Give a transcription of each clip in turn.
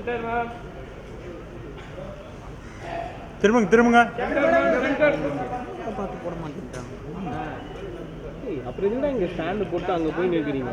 போனேன்னா centre ma'am திரும்புங்க. திரும்புங்க அப்புறம் இருந்தா இங்க ஸ்டாண்டு போட்டு அங்க போய் நிற்கிறீங்க?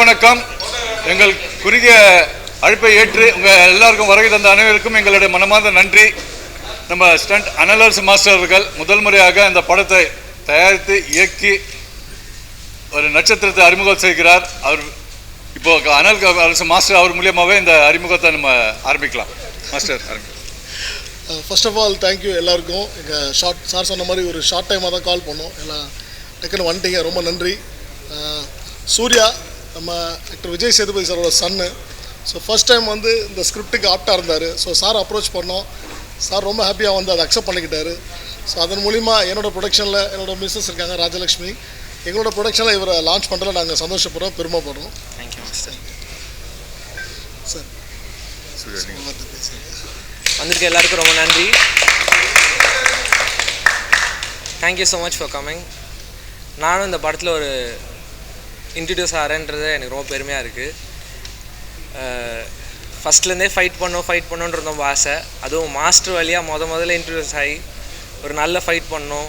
வணக்கம். எங்கள் குறுகிய அழைப்பை ஏற்று உங்கள் எல்லாருக்கும் வருகை தந்த அனைவருக்கும் எங்களுடைய மனமார்ந்த நன்றி. நம்ம ஸ்டண்ட் அனலர்ஸ் மாஸ்டர்கள் முதல் முறையாக இந்த படத்தை தயாரித்து இயக்கி ஒரு நட்சத்திரத்தை அறிமுகம் செய்கிறார். அவர் இப்போ அனல் அரசு மாஸ்டர் அவர் மூலியமாகவே இந்த அறிமுகத்தை நம்ம ஆரம்பிக்கலாம். மாஸ்டர் ஆரம்பி ஃபர்ஸ்ட் ஆஃப் ஆல் தேங்க்யூ எல்லாருக்கும். எங்கள் ஷார்ட் சார் சொன்ன மாதிரி ஒரு ஷார்ட் டைமாக தான் கால் பண்ணோம். எல்லாம் டக்குன்னு வந்துட்டீங்க. ரொம்ப நன்றி. அஹ், சூர்யா நம்ம ஆக்டர் விஜய் சேதுபதி சாரோட சன்னு ஸோ ஃபர்ஸ்ட் டைம் வந்து இந்த ஸ்கிரிப்டுக்கு ஆப்டாக இருந்தார். ஸோ சார் அப்ரோச் பண்ணோம். சார் ரொம்ப ஹாப்பியாக வந்து அதை அக்செப்ட் பண்ணிக்கிட்டாரு. ஸோ அதன் மூலிமா என்னோட ப்ரொடக்ஷனில் என்னோட மிஸ்ஸஸ் இருக்காங்க ராஜலக்ஷ்மி. எங்களோட ப்ரொடக்ஷனில் இவரை லான்ச் பண்ணுறதுல நாங்கள் சந்தோஷப்படுறோம் பெருமைப்படுறோம். தேங்க்யூ சார் பேசுகிறேன் வந்திருக்க எல்லாருக்கும் ரொம்ப நன்றி. Thank you so much for coming நானும் இந்த படத்தில் ஒரு இன்ட்ரடியூஸ் ஆகிறேன்றது எனக்கு ரொம்ப பெருமையாக இருக்குது ஃபஸ்ட்லேருந்தே ஃபைட் பண்ணோம் ஃபைட் பண்ணோன்றது ரொம்ப ஆசை. அதுவும் மாஸ்டர் வழியாக முத முதல்ல இன்ட்ரடியூஸ் ஆகி ஒரு நல்ல ஃபைட் பண்ணோம்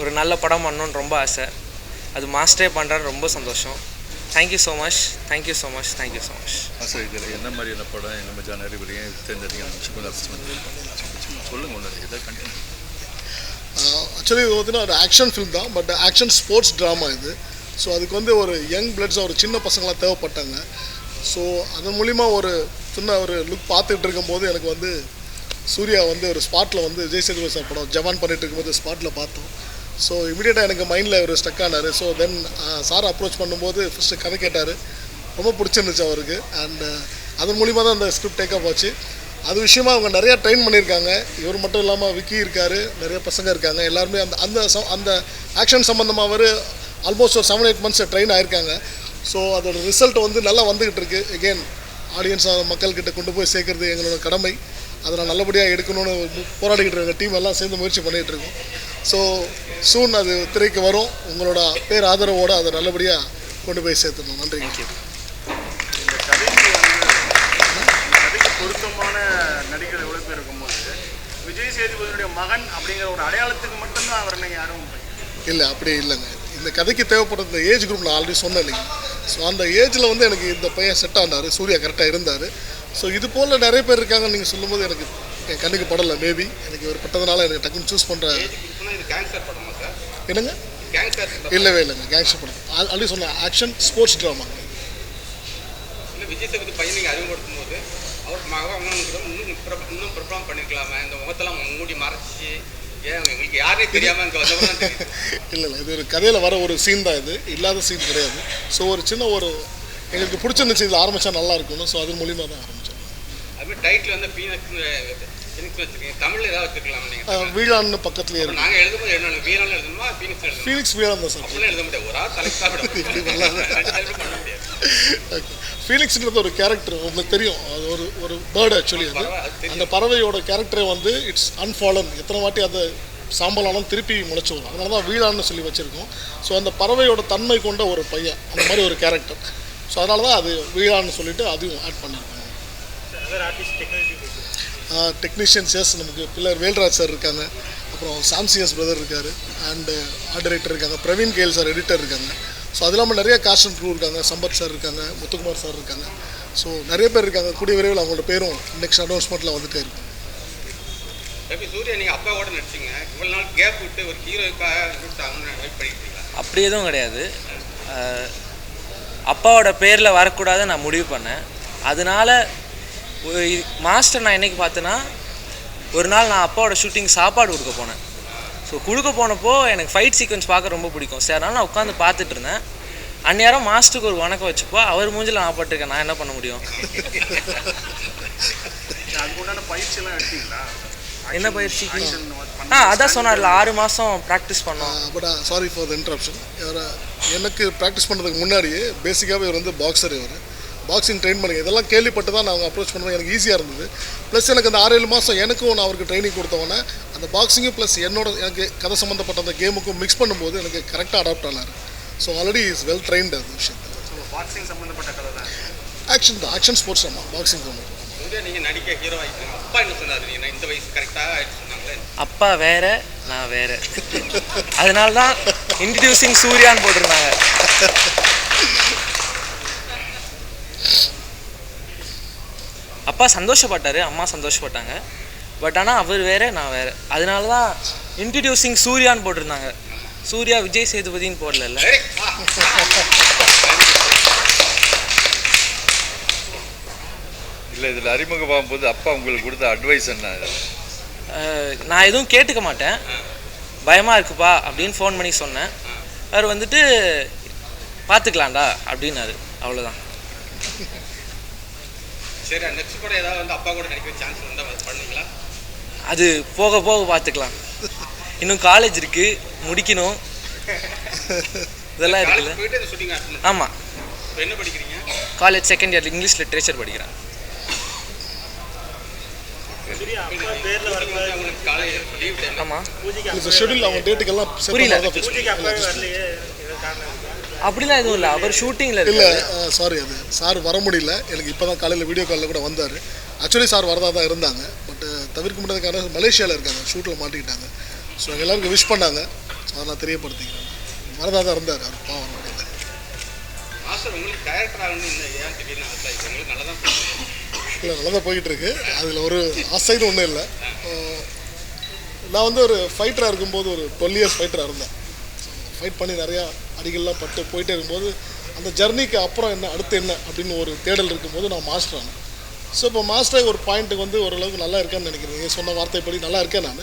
ஒரு நல்ல படம் பண்ணோன்னு ரொம்ப ஆசை. அது மாஸ்டரே பண்ணுறேன்னு ரொம்ப சந்தோஷம். Thank you so much thank you so much thank you so much master இதில் என்ன மாதிரியான படம்? என்ன மாதிரியான அறிவுரையும் தேர்ந்தெடுங்க சொல்லுங்க ஒன்று இதை கண்டிப்பாக ஆக்சுவலி இது பார்த்தீங்கன்னா ஒரு ஆக்ஷன் ஃபிலிம் தான் பட் ஆக்ஷன் ஸ்போர்ட்ஸ் ட்ராமா இது. ஸோ அதுக்கு வந்து ஒரு யங் பிளட்ஸ் ஒரு சின்ன பசங்களாம் தேவைப்பட்டாங்க. ஸோ அதன் மூலிமா ஒரு சின்ன ஒரு லுக் பார்த்துட்டு இருக்கும்போது எனக்கு வந்து சூர்யா வந்து ஒரு ஸ்பாட்டில் வந்து விஜய் சேதுபதி சார் படம் ஜவான் பண்ணிட்டு இருக்கும்போது ஸ்பாட்டில் பார்த்தோம். ஸோ இமீடியட்டாக எனக்கு மைண்டில் ஒரு ஸ்டக் ஆனார். ஸோ தென் சார் அப்ரோச் பண்ணும்போது ஃபஸ்ட்டு கதை கேட்டார். ரொம்ப பிடிச்சிருந்துச்சு அவருக்கு. அண்ட் அதன் மூலிமா தான் அந்த ஸ்கிரிப்ட் டேக்கப் ஆச்சு. அது விஷயமா அவங்க நிறையா ட்ரெயின் பண்ணியிருக்காங்க. இவர் மட்டும் இல்லாமல் விக்கி இருக்கார். நிறைய பசங்க இருக்காங்க. எல்லாருமே அந்த அந்த ச- அந்த ஆக்ஷன் சம்மந்தமாக அவர் ஆல்மோஸ்ட் ஒரு செவன் எயிட் மந்த்ஸ் ட்ரெயின் ஆயிருக்காங்க. ஸோ அதோட ரிசல்ட் வந்து நல்லா வந்துக்கிட்டு இருக்கு. எகெயின் ஆடியன்ஸ் மக்கள்கிட்ட கொண்டு போய் சேர்க்கறது எங்களோட கடமை. அதை நான் நல்லபடியாக எடுக்கணும்னு போராடிக்கிட்டு இருக்க டீம் எல்லாம் சேர்ந்து முயற்சி பண்ணிகிட்டு இருக்கோம். ஸோ சூன் அது திரைக்கு வரும். உங்களோட பேர் ஆதரவோடு அதை நல்லபடியாக கொண்டு போய் சேர்த்துடணும். நன்றி. பொருத்தமான நடிகர் எவ்வளோ பேர் இருக்கும்போது விஜய் சேதுபதியுடைய மகன் அப்படிங்கிற ஒரு அடையாளத்துக்கு மட்டும்தான் அவரை நீங்கள் யாரும் இல்லை அப்படி இல்லைங்க. இந்த கதைக்கு தேவைப்படுற இந்த ஏஜ் குரூப் நான் ஆல்ரெடி சொன்னேன் இல்லைங்க. ஸோ அந்த ஏஜில் வந்து எனக்கு இந்த பையன் செட் ஆனார். சூர்யா கரெக்டாக இருந்தார். ஸோ இது போல் நிறைய பேர் இருக்காங்கன்னு நீங்கள் சொல்லும்போது எனக்கு என் கண்ணுக்கு படலை. மேபி எனக்கு இவர் பட்டதுனால எனக்கு டக்குன்னு சூஸ் பண்ணுற என்னங்க? இல்லவே இல்லைங்க. கேங்ஸ்டர் படம். ஆல்ரெடி சொன்னேன். Action sports drama Vijay Sethupathi பையன் நீங்கள் அறிமுகப்படுத்தும் போது அவர் மகன் இன்னும் இன்னும் பிரபலம் பண்ணிருக்கலாமே. இந்த முகத்தெல்லாம் மூடி மறைச்சி இல்லை. இல்லை இது ஒரு கதையில் வர ஒரு சீன் தான் இது. இல்லாத சீன் கிடையாது. ஸோ ஒரு சின்ன ஒரு எங்களுக்கு பிடிச்சிருந்துச்சு இதில் ஆரம்பித்தா நல்லா இருக்கும்னு ஸோ அது மூலியமாக தான் ஆரம்பித்தோம் அதுமாதிரி டைட்டில் வந்து ஏதாவது வச்சிருக்கலாம் வீழான்னு பக்கத்துலேயே இருக்கு. எழுதும்போது வீரன் எழுதணுமா ஃபீனிக்ஸ் வீழான் தான் சார். அப்படிலாம் எழுத முடியாது. ஒரு ஆள் தலைக்கு ஃபீனிக்ஸ்ன்றது ஒரு கேரக்டர் உங்களுக்கு தெரியும். அது ஒரு ஒரு பேர்டு ஆக்சுவலி அது. அது. அந்த பறவையோட கேரக்டரே வந்து இட்ஸ் அன்ஃபாலன் எத்தனை வாட்டி அதை சாம்பலாலும் திருப்பி முளைச்சி வரும். அதனால தான் வீழான்னு சொல்லி வச்சுருக்கோம். ஸோ அந்த பறவையோட தன்மை கொண்ட ஒரு பையன். அந்த மாதிரி ஒரு கேரக்டர் ஸோ அதனால தான் அது வீழான்னு சொல்லிட்டு அதையும் ஆட் பண்ணியிருக்காங்க. டெக்னீஷியன்ஸ் எஸ் நமக்கு பில்லர் வேல்ராஜ் சார் இருக்காங்க. அப்புறம் சாம்சியஸ் பிரதர் இருக்கார். அண்டு ஆர்ட் டைரக்டர் இருக்காங்க. பிரவீன் கேல் சார் எடிட்டர் இருக்காங்க. ஸோ அது இல்லாமல் நிறைய காஸ்ட் க்ரூ இருக்காங்க. சம்பத் சார் இருக்காங்க. முத்துக்குமார் சார் இருக்காங்க. ஸோ நிறைய பேர் இருக்காங்க. கூடிய விரைவில் அவங்களோட பேரும் நெக்ஸ்ட் அனௌன்ஸ்மெண்ட்டில் வந்துட்டே இருக்கும். சூர்யா நீங்க அப்பாவோட நடிச்சீங்க. இவ்வளவு நாள் கேப் விட்டு ஒரு ஹீரோக்காக அப்படி எதுவும் கிடையாது. அப்பாவோட பேரில் வரக்கூடாது நான் முடிவு பண்ணேன். அதனால ஒரு மாஸ்டர் நான் என்னைக்கு பார்த்தேன்னா ஒரு நாள் நான் அப்பாவோட ஷூட்டிங் சாப்பாடு கொடுக்க போனேன். ஸோ கொடுக்க போனப்போ எனக்கு ஃபைட் சீக்வன்ஸ் பார்க்க ரொம்ப பிடிக்கும். சரி அதனால் நான் உட்காந்து பார்த்துட்டு இருந்தேன். அந்நேரம் மாஸ்டருக்கு ஒரு வணக்கம் வச்சுப்போ அவர் மூஞ்சில் நான் பட்டிருக்கேன் நான் என்ன பண்ண முடியும்? என்ன பயிற்சிக்கு? பண்ண- ஆ அதான் சொன்னார்ல ஆறு மாதம் ப்ராக்டிஸ் பண்ணோம். But sorry for the interruption இவர் எனக்கு ப்ராக்டிஸ் பண்ணுறதுக்கு முன்னாடியே பேசிக்காகவே இவர் வந்து பாக்ஸர் இவர். பாக்ஸிங் ட்ரெயின் பண்ணுங்க. இதெல்லாம் கேள்விப்பட்டு தான் நான் அப்ரோச் பண்ணுறது எனக்கு ஈஸியாக இருந்தது. ப்ளஸ் எனக்கு அந்த ஆறு ஏழு மாதம் எனக்கும் நான் அவருக்கு ட்ரைனிங் கொடுத்தவொடனே அந்த பாக்ஸிங்கும் ப்ளஸ் என்னோட எனக்கு கதை சம்மந்தப்பட்ட அந்த கேமுக்கும் மிக்ஸ் பண்ணும்போது எனக்கு கரெக்டாக அடாப்ட் ஆனார். So already is well trained அது விஷயத்தில். பாக்ஸிங் கதை தான். ஆக்ஷன் தான். ஆக்ஷன் ஸ்போர்ட்ஸ் ஆமாம் பாக்ஸிங் தான். சூர்யா நீங்க நடிக்க ஹீரோ ஆயிட்டீங்க. அப்பா என்ன சொன்னாரு? நீங்க இந்த வயசு கரெக்டாக ஆயிடுச்சு சொன்னாங்களே. அப்பா வேற நான் வேற. அதனால தான் இன்ட்ரடியூசிங் சூர்யான்னு போட்டிருந்தாங்க. அப்பா சந்தோஷப்பட்டாரு அம்மா சந்தோஷப்பட்டாங்க. பட் ஆனால் அவர் வேற நான் வேற. அதனால தான் இன்ட்ரடியூசிங் சூர்யான்னு போட்டிருந்தாங்க. சூர்யா விஜய் சேதுபதின்னு போடல சரி வா. இல்லை இதில் அறிமுகமாகும் போது அப்பா உங்களுக்கு கொடுத்த அட்வைஸ் என்ன? நான் எதுவும் கேட்டுக்க மாட்டேன். பயமாக இருக்குப்பா அப்படின்னு ஃபோன் பண்ணி சொன்னேன். அவர் வந்துட்டு பார்த்துக்கலாம்டா அப்படின்னாரு. அவ்வளோதான் சரி நெக்ஸ்ட் படம் ஏதாவது வந்து அப்பா கூட நடிக்கிற சான்ஸ் வந்தா பண்ணுவீங்களா? அது போக போக பார்த்துக்கலாம். இன்னும் காலேஜ் இருக்கு முடிக்கணும். இதெல்லாம் இருக்குல்ல. ஆமாம் என்ன படிக்கிறீங்க? College second year English literature படிக்கிறேன் Shooting வந்து அவங்களுக்கு காலேஜ் லீவ் டைம் ஆமாம் ஷெடியூல் அவங்க டேட்டுக்கெல்லாம் புரியல. அப்படிலாம் எதுவும் இல்லை. அவர் ஷூட்டிங்கில் இல்லை சாரி அது சார் வர முடியல. எனக்கு இப்போ தான் காலையில் வீடியோ காலில் கூட வந்தார். ஆக்சுவலி சார் வரதா தான் இருந்தாங்க. பட் தவிர்க்க முடியாத மலேசியாவில் இருக்காங்க. ஷூட்டில் மாட்டிக்கிட்டாங்க. ஸோ எல்லாருக்கும் விஷ் பண்ணாங்க. ஸோ அதை நான் தெரியப்படுத்திக்கிறேன். வரதா தான் இருந்தார். அவர் பாவம் வர முடியல மாஸ்டர் உங்களுக்கு டைரக்டர் ஆகணும்னு ஏன் திடீர்னு நல்லா தான். இல்லை நல்லா தான் போய்கிட்டு இருக்கு அதில் ஒரு அசைடு ஒன்றும் இல்லை. நான் வந்து ஒரு ஃபைட்டராக இருக்கும்போது ஒரு டுவெல் இயர்ஸ் ஃபைட்டராக இருந்தேன். ஃபைட் பண்ணி நிறையா அடிகள்லாம் பட்டு போயிட்டே இருக்கும்போது அந்த ஜர்னிக்கு அப்புறம் என்ன அடுத்து என்ன அப்படின்னு ஒரு தேடல் இருக்கும்போது நான் மாஸ்டர் ஆனேன். ஸோ இப்போ மாஸ்டர் ஒரு பாயிண்ட்டுக்கு வந்து ஓரளவுக்கு நல்லா இருக்கேன்னு நினைக்கிறேன். நீங்கள் சொன்ன வார்த்தைப்படி நல்லா இருக்கேன் நான்.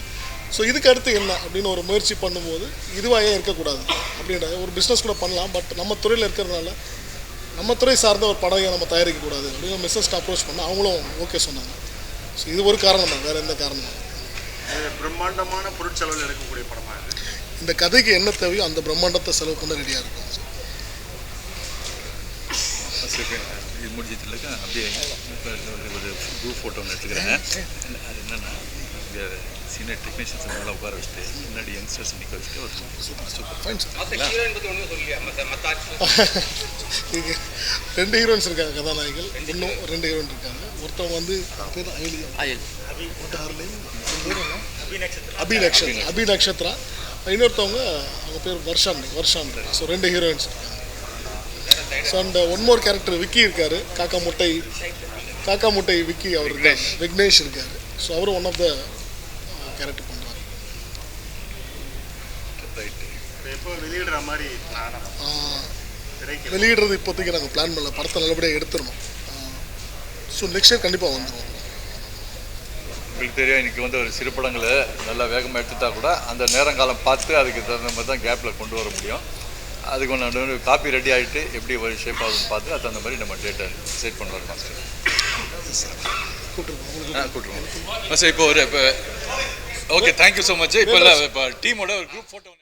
ஸோ இதுக்கு அடுத்து என்ன அப்படின்னு ஒரு முயற்சி பண்ணும்போது இதுவாக ஏன் இருக்கக்கூடாது அப்படின்ற ஒரு பிஸ்னஸ் கூட பண்ணலாம். பட் நம்ம துறையில் இருக்கிறதுனால நம்ம துறை சார்ந்த ஒரு படம் ஏன் நம்ம தயாரிக்கக்கூடாது அப்படின்னு மிஸ்ஸஸ்ட் அப்ரோச் பண்ண அவங்களும் ஓகே சொன்னாங்க. ஸோ இது ஒரு காரணம் தான் வேறு எந்த காரணம் இல்லை. இது பிரம்மாண்டமான பொருட்செலவில் எடுக்கக்கூடிய படமா இது? இந்த கதைக்கு என்ன தேவையோ அந்த பிரம்மாண்டத்தை செலவு பண்ண ரெடியாக இருக்கும். இது முடிஞ்சதுலக்கா அப்படியே ஒரு குரூப் ஃபோட்டோ ஒன்று எடுத்துக்கிறேன். அது என்னென்னா இங்கே சீனியர் டெக்னீஷியன்ஸ் எல்லாம் உட்கார வச்சுட்டு முன்னாடி யங்ஸ்டர்ஸ் நிற்க வச்சுட்டு ஒரு சூப்பர் ரெண்டு ஹீரோயின்ஸ் இருக்காங்க கதாநாயகிகள் இன்னும் ரெண்டு ஹீரோயின் இருக்காங்க. ஒருத்தவங்க வந்து பேர் அயல்? அபி நக்ஷத்ரா அபி நக்ஷத்ரா இன்னொருத்தவங்க அவங்க பேர் வர்ஷான் வர்ஷான். ஸோ ரெண்டு ஹீரோயின்ஸ் இருக்காங்க. So and one more character Vicky இருக்காரு. காக்கா முட்டை. காக்கா முட்டை விக்கி அவர் விக்னேஷ். இருக்காரு. ஸோ அவரும் ஒன் ஆஃப் த இப்போ எப்போ வெளியிடுற மாதிரி வெளியிடுறது இப்போதைக்கு நாங்கள் பிளான் பண்ணல. படத்தை நல்லபடியாக எடுத்துடணும். ஸோ நெக்ஸ்ட் இயர் கண்டிப்பாக வந்துடும் உங்களுக்கு தெரியும் இன்றைக்கி வந்து ஒரு சிறு படங்களை நல்லா வேகமாக எடுத்துட்டா கூட அந்த நேரங்காலம் பார்த்து அதுக்கு தகுந்த மாதிரி தான் கேப்பில் கொண்டு வர முடியும். அதுக்கு ஒன்று காப்பி ரெடி ஆகிட்டு எப்படி ஒரு ஷேப் ஆகுதுன்னு பார்த்து அது அந்த மாதிரி நம்ம டேட்டை டிசைட் பண்ணுவார் மாஸ்டர் ஆ கூட்டுருவோம். சார் இப்போ ஒரு இப்போ ஓகே தேங்க்யூ ஸோ மச் இப்போ டீமோட ஒரு குரூப் ஃபோட்டோ